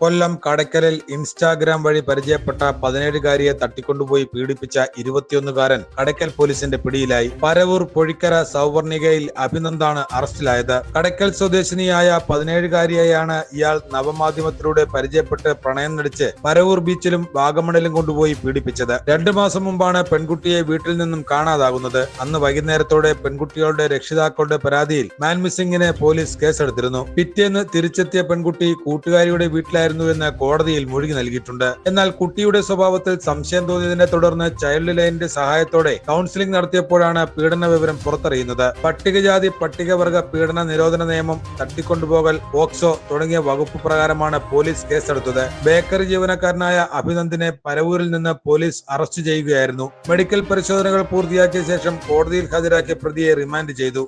കൊല്ലം കടയ്ക്കലിൽ Instagram വഴി പരിചയപ്പെട്ട പതിനേഴുകാരിയെ തട്ടിക്കൊണ്ടുപോയി പീഡിപ്പിച്ച ഇരുപത്തിയൊന്നുകാരൻ കടയ്ക്കൽ പോലീസിന്റെ പിടിയിലായി. പരവൂർ പൊഴിക്കര സൗവർണികയിൽ അഭിനന്ദാണ് അറസ്റ്റിലായത്. കടയ്ക്കൽ സ്വദേശിനിയായ പതിനേഴുകാരിയെയാണ് ഇയാൾ നവമാധ്യമത്തിലൂടെ പരിചയപ്പെട്ട് പ്രണയം നടിച്ച് പരവൂർ ബീച്ചിലും വാഗമണിലും കൊണ്ടുപോയി പീഡിപ്പിച്ചത്. രണ്ടു മാസം മുമ്പാണ് പെൺകുട്ടിയെ വീട്ടിൽ നിന്നും കാണാതാകുന്നത്. അന്ന് വൈകുന്നേരത്തോടെ പെൺകുട്ടികളുടെ രക്ഷിതാക്കളുടെ പരാതിയിൽ മാൻ മിസ്സിംഗിന് പോലീസ് കേസെടുത്തിരുന്നു. പിറ്റേന്ന് തിരിച്ചെത്തിയ പെൺകുട്ടി കൂട്ടുകാരിയുടെ വീട്ടിലായിരുന്നുവെന്ന് കോടതിയിൽ മൊഴി നൽകിയിട്ടുണ്ട്. എന്നാൽ കുട്ടിയുടെ സ്വഭാവത്തിൽ സംശയം തോന്നിയതിനെ തുടർന്ന് ചൈൽഡ് ലൈനിന്റെ സഹായത്തോടെ കൗൺസിലിംഗ് നടത്തിയപ്പോഴാണ് പീഡന വിവരം പുറത്തറിയുന്നത്. പട്ടികജാതി പട്ടികവർഗ പീഡന നിരോധന നിയമം തട്ടിക്കൊണ്ടുപോകൽ പോക്സോ തുടങ്ങിയ വകുപ്പ് പ്രകാരമാണ് പോലീസ് കേസെടുത്തത്. ബേക്കറി ജീവനക്കാരനായ അഭിനന്ദിനെ പരവൂരിൽ നിന്ന് പോലീസ് അറസ്റ്റ് ചെയ്യുകയായിരുന്നു. മെഡിക്കൽ പരിശോധനകൾ പൂർത്തിയാക്കിയ ശേഷം കോടതിയിൽ ഹാജരാക്കിയ പ്രതിയെ റിമാൻഡ് ചെയ്തു.